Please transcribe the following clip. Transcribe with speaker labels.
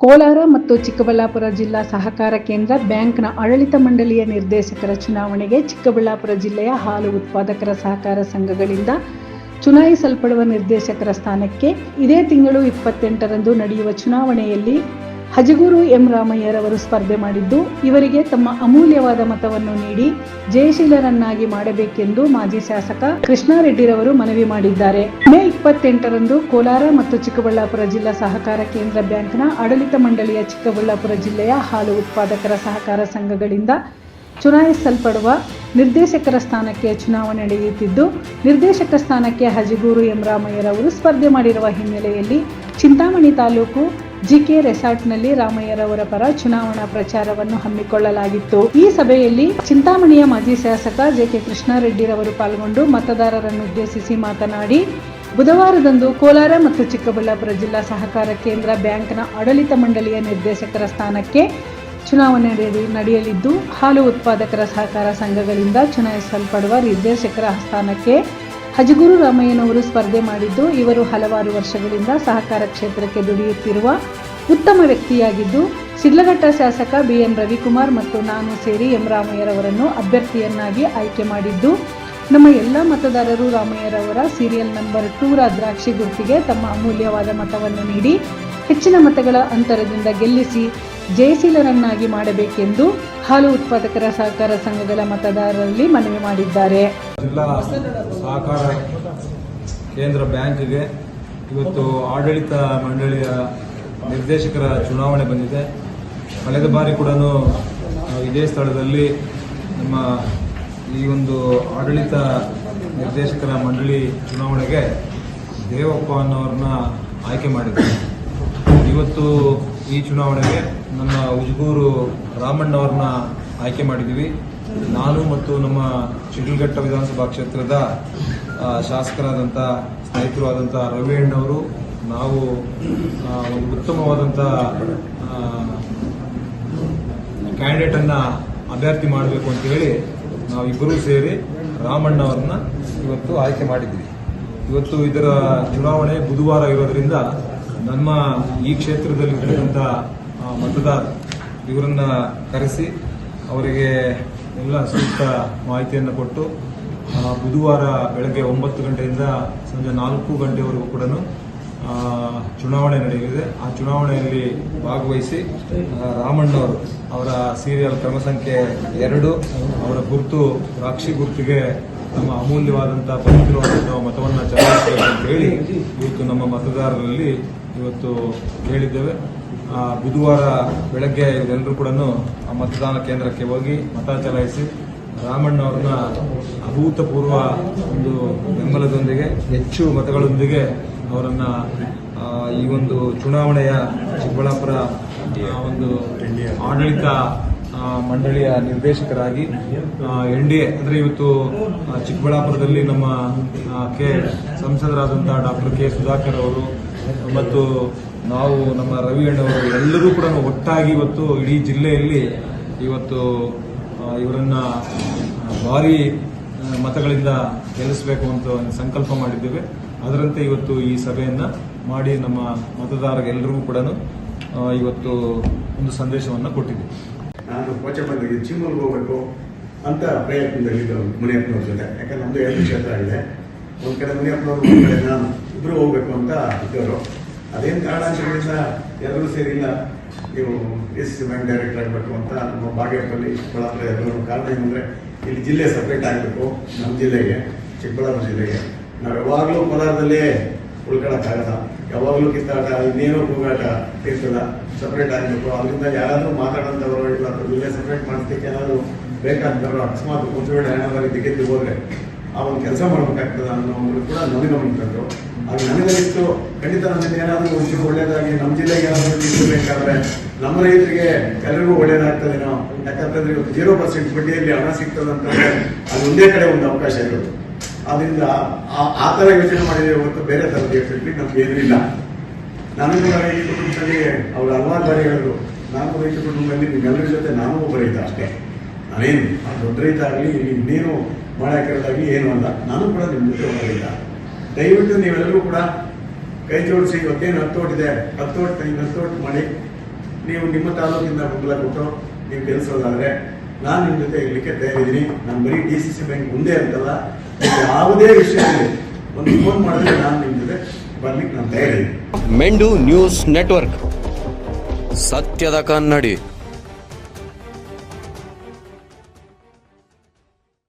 Speaker 1: ಕೋಲಾರ ಮತ್ತು ಚಿಕ್ಕಬಳ್ಳಾಪುರ ಜಿಲ್ಲಾ ಸಹಕಾರ ಕೇಂದ್ರ ಬ್ಯಾಂಕ್ನ ಆಡಳಿತ ಮಂಡಳಿಯ ನಿರ್ದೇಶಕರ ಚುನಾವಣೆಗೆ ಚಿಕ್ಕಬಳ್ಳಾಪುರ ಜಿಲ್ಲೆಯ ಹಾಲು ಉತ್ಪಾದಕರ ಸಹಕಾರ ಸಂಘಗಳಿಂದ ಚುನಾಯಿಸಲ್ಪಡುವ ನಿರ್ದೇಶಕರ ಸ್ಥಾನಕ್ಕೆ ಇದೇ ತಿಂಗಳು ಇಪ್ಪತ್ತೆಂಟರಂದು ನಡೆಯುವ ಚುನಾವಣೆಯಲ್ಲಿ ಹಜಗೂರು ಎಂ ರಾಮಯ್ಯರವರು ಸ್ಪರ್ಧೆ ಮಾಡಿದ್ದು, ಇವರಿಗೆ ತಮ್ಮ ಅಮೂಲ್ಯವಾದ ಮತವನ್ನು ನೀಡಿ ಜಯಶೀಲರನ್ನಾಗಿ ಮಾಡಬೇಕೆಂದು ಮಾಜಿ ಶಾಸಕ ಕೃಷ್ಣಾರೆಡ್ಡಿರವರು ಮನವಿ ಮಾಡಿದ್ದಾರೆ. ಮೇ ಇಪ್ಪತ್ತೆಂಟರಂದು ಕೋಲಾರ ಮತ್ತು ಚಿಕ್ಕಬಳ್ಳಾಪುರ ಜಿಲ್ಲಾ ಸಹಕಾರ ಕೇಂದ್ರ ಬ್ಯಾಂಕ್ನ ಆಡಳಿತ ಮಂಡಳಿಯ ಚಿಕ್ಕಬಳ್ಳಾಪುರ ಜಿಲ್ಲೆಯ ಹಾಲು ಉತ್ಪಾದಕರ ಸಹಕಾರ ಸಂಘಗಳಿಂದ ಚುನಾಯಿಸಲ್ಪಡುವ ನಿರ್ದೇಶಕರ ಸ್ಥಾನಕ್ಕೆ ಚುನಾವಣೆ ನಡೆಯುತ್ತಿದ್ದು, ನಿರ್ದೇಶಕ ಸ್ಥಾನಕ್ಕೆ ಹಜಗೂರು ಎಂ ರಾಮಯ್ಯರವರು ಸ್ಪರ್ಧೆ ಮಾಡಿರುವ ಹಿನ್ನೆಲೆಯಲ್ಲಿ ಚಿಂತಾಮಣಿ ತಾಲೂಕು ಜಿಕೆ ರೆಸಾರ್ಟ್ನಲ್ಲಿ ರಾಮಯ್ಯರವರ ಪರ ಚುನಾವಣಾ ಪ್ರಚಾರವನ್ನು ಹಮ್ಮಿಕೊಳ್ಳಲಾಗಿತ್ತು. ಈ ಸಭೆಯಲ್ಲಿ ಚಿಂತಾಮಣಿಯ ಮಾಜಿ ಶಾಸಕ ಜೆಕೆ ಕೃಷ್ಣಾರೆಡ್ಡಿರವರು ಪಾಲ್ಗೊಂಡು ಮತದಾರರನ್ನು ಉದ್ದೇಶಿಸಿ ಮಾತನಾಡಿ, ಬುಧವಾರದಂದು ಕೋಲಾರ ಮತ್ತು ಚಿಕ್ಕಬಳ್ಳಾಪುರ ಜಿಲ್ಲಾ ಸಹಕಾರ ಕೇಂದ್ರ ಬ್ಯಾಂಕ್ನ ಆಡಳಿತ ಮಂಡಳಿಯ ನಿರ್ದೇಶಕರ ಸ್ಥಾನಕ್ಕೆ ಚುನಾವಣೆ ನಡೆಯಲಿದ್ದು, ಹಾಲು ಉತ್ಪಾದಕರ ಸಹಕಾರ ಸಂಘಗಳಿಂದ ಚುನಾಯಿಸಲ್ಪಡುವ ನಿರ್ದೇಶಕರ ಸ್ಥಾನಕ್ಕೆ ಹಜಗೂರು ರಾಮಯ್ಯನವರು ಸ್ಪರ್ಧೆ ಮಾಡಿದ್ದು ಇವರು ಹಲವಾರು ವರ್ಷಗಳಿಂದ ಸಹಕಾರ ಕ್ಷೇತ್ರಕ್ಕೆ ದುಡಿಯುತ್ತಿರುವ ಉತ್ತಮ ವ್ಯಕ್ತಿಯಾಗಿದ್ದು, ಶಿಡ್ಲಘಟ್ಟ ಶಾಸಕ ಬಿ ಎನ್ ರವಿಕುಮಾರ್ ಮತ್ತು ನಾನು ಸೇರಿ ಎಂ ರಾಮಯ್ಯರವರನ್ನು ಅಭ್ಯರ್ಥಿಯನ್ನಾಗಿ ಆಯ್ಕೆ ಮಾಡಿದ್ದು, ನಮ್ಮ ಎಲ್ಲ ಮತದಾರರು ರಾಮಯ್ಯರವರ ಸೀರಿಯಲ್ ನಂಬರ್ ಟೂರ ದ್ರಾಕ್ಷಿ ಗುರುತಿಗೆ ತಮ್ಮ ಅಮೂಲ್ಯವಾದ ಮತವನ್ನು ನೀಡಿ, ಹೆಚ್ಚಿನ ಮತಗಳ ಅಂತರದಿಂದ ಗೆಲ್ಲಿಸಿ, ಜಯಶೀಲರನ್ನಾಗಿ ಮಾಡಬೇಕೆಂದು ಹಾಲು ಉತ್ಪಾದಕರ ಸಹಕಾರ ಸಂಘಗಳ ಮತದಾರರಲ್ಲಿ ಮನವಿ ಮಾಡಿದ್ದಾರೆ.
Speaker 2: ಜಿಲ್ಲಾ ಸಹಕಾರ ಕೇಂದ್ರ ಬ್ಯಾಂಕ್ಗೆ ಇವತ್ತು ಆಡಳಿತ ಮಂಡಳಿಯ ನಿರ್ದೇಶಕರ ಚುನಾವಣೆ ಬಂದಿದೆ. ಕಳೆದ ಬಾರಿ ಕೂಡ ಇದೇ ಸ್ಥಳದಲ್ಲಿ ನಮ್ಮ ಈ ಒಂದು ಆಡಳಿತ ನಿರ್ದೇಶಕರ ಮಂಡಳಿ ಚುನಾವಣೆಗೆ ದೇವಪ್ಪ ಅನ್ನೋರನ್ನ ಆಯ್ಕೆ ಮಾಡಿದ್ದಾರೆ ಇವತ್ತು ಈ ಚುನಾವಣೆಗೆ ನಮ್ಮ ಉಜಗೂರು ರಾಮಣ್ಣವ್ರನ್ನ ಆಯ್ಕೆ ಮಾಡಿದ್ದೀವಿ. ನಾನು ಮತ್ತು ನಮ್ಮ ಶಿಡ್ಲಘಟ್ಟ ವಿಧಾನಸಭಾ ಕ್ಷೇತ್ರದ ಶಾಸಕರಾದಂಥ ಸ್ನೇಹಿತರು ಆದಂಥ ರವಿ ಅಣ್ಣವರು, ನಾವು ಒಂದು ಉತ್ತಮವಾದಂಥ ಕ್ಯಾಂಡಿಡೇಟನ್ನು ಅಭ್ಯರ್ಥಿ ಮಾಡಬೇಕು ಅಂತ ಹೇಳಿ ನಾವಿಬ್ಬರೂ ಸೇರಿ ರಾಮಣ್ಣ ಅವ್ರನ್ನ ಇವತ್ತು ಆಯ್ಕೆ ಮಾಡಿದ್ವಿ. ಇವತ್ತು ಇದರ ಚುನಾವಣೆ ಬುಧವಾರ ಇರೋದ್ರಿಂದ ನಮ್ಮ ಈ ಕ್ಷೇತ್ರದಲ್ಲಿ ಇರ್ತಕ್ಕಂಥ ಮತದಾರ ಇವರನ್ನ ಕರೆಸಿ ಅವರಿಗೆ ಎಲ್ಲ ಸೂಕ್ತ ಮಾಹಿತಿಯನ್ನು ಕೊಟ್ಟು ಬುಧವಾರ ಬೆಳಗ್ಗೆ ಒಂಬತ್ತು ಗಂಟೆಯಿಂದ ಸಂಜೆ ನಾಲ್ಕು ಗಂಟೆವರೆಗೂ ಕೂಡ ಚುನಾವಣೆ ನಡೆಯಲಿದೆ. ಆ ಚುನಾವಣೆಯಲ್ಲಿ ಭಾಗವಹಿಸಿ ರಾಮಣ್ಣ ರಾಮಣ್ಣವರು ಅವರ ಸೀರಿಯಲ್ ಕ್ರಮ ಸಂಖ್ಯೆ ಎರಡು, ಅವರ ಗುರುತು ರಾಕ್ಷಿ ಗುರುತಿಗೆ ನಮ್ಮ ಅಮೂಲ್ಯವಾದಂಥ ಪವಿತ್ರವಾದಂಥ ಮತವನ್ನು ಚಲಾಯಿಸಬೇಕು ಅಂತ ಹೇಳಿ ಇವತ್ತು ನಮ್ಮ ಮತದಾರರಲ್ಲಿ ಇವತ್ತು ಹೇಳಿದ್ದೇವೆ. ಬುಧವಾರ ಬೆಳಗ್ಗೆ ಇವರೆಲ್ಲರೂ ಕೂಡ ಆ ಮತದಾನ ಕೇಂದ್ರಕ್ಕೆ ಹೋಗಿ ಮತ ಚಲಾಯಿಸಿ ರಾಮಣ್ಣ ಅವ್ರನ್ನ ಅಭೂತಪೂರ್ವ ಒಂದು ಬೆಂಬಲದೊಂದಿಗೆ, ಹೆಚ್ಚು ಮತಗಳೊಂದಿಗೆ ಅವರನ್ನ ಈ ಒಂದು ಚುನಾವಣೆಯ ಚಿಕ್ಕಬಳ್ಳಾಪುರ ಒಂದು ಆಡಳಿತ ಮಂಡಳಿಯ ನಿರ್ದೇಶಕರಾಗಿ ಎನ್ ಡಿ ಎ, ಅಂದರೆ ಇವತ್ತು ಚಿಕ್ಕಬಳ್ಳಾಪುರದಲ್ಲಿ ನಮ್ಮ ಕೆ ಸಂಸದರಾದಂಥ ಡಾಕ್ಟರ್ ಕೆ ಸುಧಾಕರ್ ಅವರು, ಮತ್ತು ನಾವು ನಮ್ಮ ರವಿ ಅಣ್ಣವರು ಎಲ್ಲರೂ ಕೂಡ ಒಟ್ಟಾಗಿ ಇವತ್ತು ಇಡೀ ಜಿಲ್ಲೆಯಲ್ಲಿ ಇವತ್ತು ಇವರನ್ನ ಭಾರಿ ಮತಗಳಿಂದ ಗೆಲ್ಲಿಸಬೇಕು ಅಂತ ಸಂಕಲ್ಪ ಮಾಡಿದ್ದೇವೆ. ಅದರಂತೆ ಇವತ್ತು ಈ ಸಭೆಯನ್ನು ಮಾಡಿ ನಮ್ಮ ಮತದಾರರೆಲ್ಲರಿಗೂ ಕೂಡ ಇವತ್ತು ಒಂದು ಸಂದೇಶವನ್ನು ಕೊಟ್ಟಿದೆ
Speaker 3: ನಾನು ಬಂದಿಗೆ ಚಿಮ್ಮೂರ್ಗೆ ಹೋಗಬೇಕು ಅಂತ ಪ್ರಯತ್ನದಲ್ಲಿದ್ದರು ಮುನಿಯಪ್ಪನವ್ರ ಜೊತೆ. ಯಾಕಂದ್ರೆ ನಮ್ದು ಎರಡು ಕ್ಷೇತ್ರ ಇದೆ. ಒಂದು ಕಡೆ ಮುನಿಯಪ್ಪನವ್ರು ಕಡೆ ನಾನು ಇಬ್ರು ಹೋಗ್ಬೇಕು ಅಂತ ಇದ್ದವರು. ಅದೇನು ಕಾರಣಾಂತರಗಳಿಂದ ಎಲ್ಲರೂ ಸೇರಿಲ್ಲ ನೀವು ಎಸ್ ಬ್ಯಾಂಕ್ ಡೈರೆಕ್ಟರ್ ಆಗಬೇಕು ಅಂತ ನಮ್ಮ ಬಾಗೇಪಲ್ಲಿ, ಚಿಕ್ಕಬಳ್ಳಾಪುರ ಎಲ್ಲರೂ ಕಾರಣ ಏನಂದ್ರೆ ಇಲ್ಲಿ ಜಿಲ್ಲೆ ಸಪ್ರೇಟ್ ಆಗಬೇಕು. ನಮ್ಮ ಜಿಲ್ಲೆಗೆ, ಚಿಕ್ಕಬಳ್ಳಾಪುರ ಜಿಲ್ಲೆಗೆ. ನಾವು ಯಾವಾಗಲೂ ಕೋಲಾರದಲ್ಲೇ ಉಳ್ಕೊಳಕ್ಕಾಗಲ್ಲ ಯಾವಾಗಲೂ ಕಿತ್ತಾಟ, ಇನ್ನೇನೋ ಕೂಗಾಟ ಇರ್ತದ ಸಪ್ರೇಟ್ ಆಗಬೇಕು ಅದರಿಂದ ಯಾರಾದರೂ ಮಾತಾಡೋಂಥವ್ರು ಇಲ್ಲ ಇಲ್ಲೇ ಸಪ್ರೇಟ್ ಮಾಡಿಸ್ಲಿಕ್ಕೆ ಏನಾದರೂ ಬೇಕಾದವರು ಅಕಸ್ಮಾತ್ ಮುಚ್ಚುಗಡೆ ಹಣದಲ್ಲಿ ದಿಗ್ಗೆದ್ದು ಹೋದ್ರೆ ಆ ಒಂದು ಕೆಲಸ ಮಾಡ್ಬೇಕಾಗ್ತದೆ ಅನ್ನೋ ಒಂದು ಕೂಡ ನನಗೆ ಅದು ಆಗ ನನಗನಿಸ್ತು ಖಂಡಿತ ನಮಗೆ ಏನಾದರೂ ಒಂಚೂರು ಒಳ್ಳೇದಾಗಿ ನಮ್ಮ ಜಿಲ್ಲೆಗೆ ಏನಾದರೂ ಬೇಕಾದರೆ ನಮ್ಮ ರೈತರಿಗೆ ಎಲ್ಲರಿಗೂ ಒಳ್ಳೇದಾಗ್ತದೇನೋ ಯಾಕಂತಂದ್ರೆ ಇವತ್ತು ಜೀರೋ ಪರ್ಸೆಂಟ್ ಬಡ್ಡಿಯಲ್ಲಿ ಹಣ ಸಿಗ್ತದಂತಂದ್ರೆ ಅದು ಒಂದೇ ಕಡೆ ಒಂದು ಅವಕಾಶ ಇರೋದು. ಅದರಿಂದ ಆ- ಥರ ಯೋಚನೆ ಮಾಡಿದ್ರೆ ಹೊರತು ಬೇರೆ ಥರದ ಯೋಚನೆ ನಮ್ಗೆ ಏನಿಲ್ಲ ಕೂಡ ರೈತ ಕುಟುಂಬದಲ್ಲಿ ಅವ್ರು ಹಲವಾರು ಬಾರಿ ಹೇಳಿದ್ರು, ನಾನು ರೈತ ಕುಟುಂಬದಲ್ಲಿ ನಿಮ್ಮೆಲ್ಲರ ಜೊತೆ ನಾನು ಒಬ್ಬ ರೈತ ಅಷ್ಟೇ. ನಾನೇನು ದೊಡ್ಡ ರೈತ ಆಗಲಿ ಇನ್ನೇನು ಮಾಡಾಕಿರೋದಾಗಲಿ ಏನು ಅಲ್ಲ. ನಾನು ಕೂಡ ನಿಮ್ಮ ಜೊತೆ ಒಬ್ಬ ರೈತ ದಯವಿಟ್ಟು ನೀವೆಲ್ಲರೂ ಕೂಡ ಕೈ ಜೋಡಿಸಿ, ಇವತ್ತೇನು ಹತ್ತು ಓಟ್ ಇದೆ ಹತ್ತು ಓಟ್ ಮಾಡಿ, ನೀವು ನಿಮ್ಮ ತಾಲೂಕಿಂದ ಬೆಂಬಲ ಕೊಟ್ಟು, ನೀವು ಕೆಲಸವಾದ್ರೆ ನಾನು ನಿಮ್ಮ ಜೊತೆ ಇರ್ಲಿಕ್ಕೆ ತಯಾರಿದ್ದೀನಿ ನಾನು ಬರೀ ಡಿ ಸಿ ಸಿ ಬ್ಯಾಂಕ್ ಮುಂದೆ ಅಂತಲ್ಲ ಯಾವುದೇ ವಿಷಯದಲ್ಲಿ ಒಂದು ಫೋನ್ ಮಾಡಿದ್ರೆ ನಾನು ನಿಮ್ಮ ಜೊತೆ ಬರ್ಲಿಕ್ಕೆ ನಾನು ತಯಾರಿದ್ದೀನಿ
Speaker 4: ಮೆಂಡು ನ್ಯೂಸ್ ನೆಟ್ವರ್ಕ್. ಸತ್ಯದ ಕನ್ನಡಿ.